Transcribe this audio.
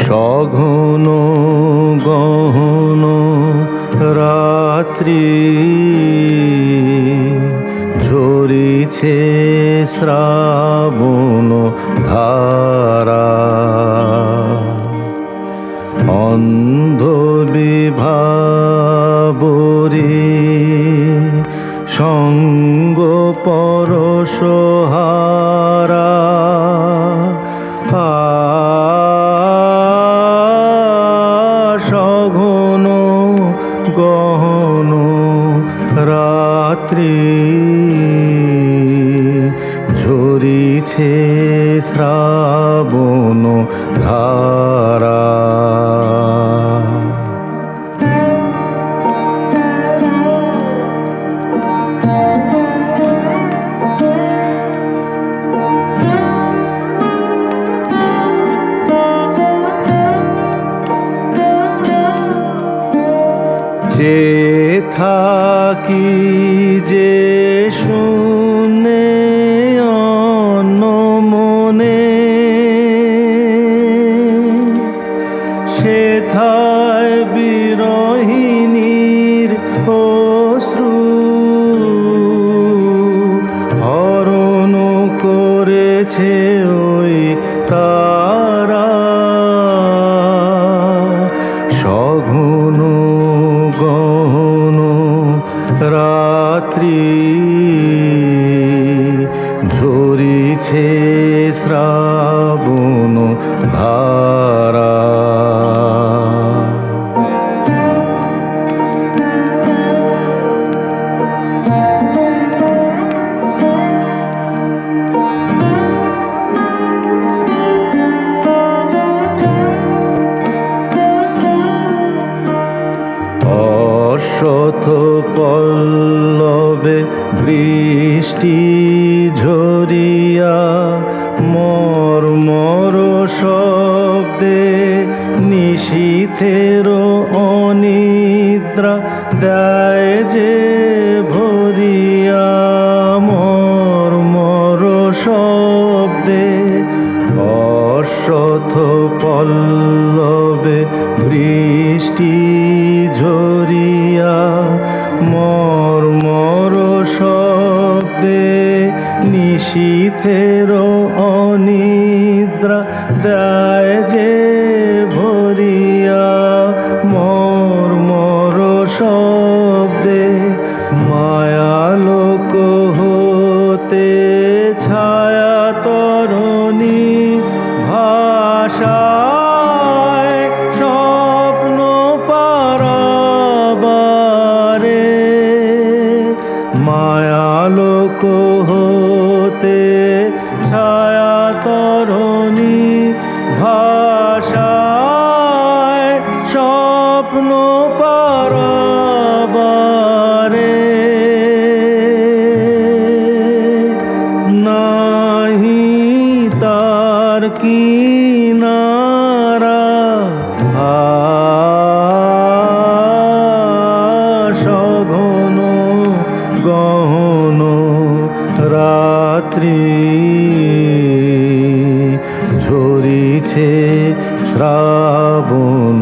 সঘন গহন রাত্রি শ্রাবণ ধারা। অন্ধ বিভাবরে সঙ্গ পরশহারা সঘন গহন রাত্রি শ্রাবণ ধারা। যে থাকি যে শুনে পল্লবে বৃষ্টি ঝরিয়া মর মর শব্দে নিশীথের অনিদ্রা দেয় যে ভরিয়া মর মর শব্দে অশত পল্লবে বৃষ্টি নিশীথের অনিদ্রা দেয় যে ভরিয়া মর মর শব্দে মায়ালোক হতে ছায়া তরণী ভাষায় স্বপ্ন পারাবারে মায়ালোক হতে ছায়া তরণী ভাষায় রাত্রি ঝরিছে শ্রাবণ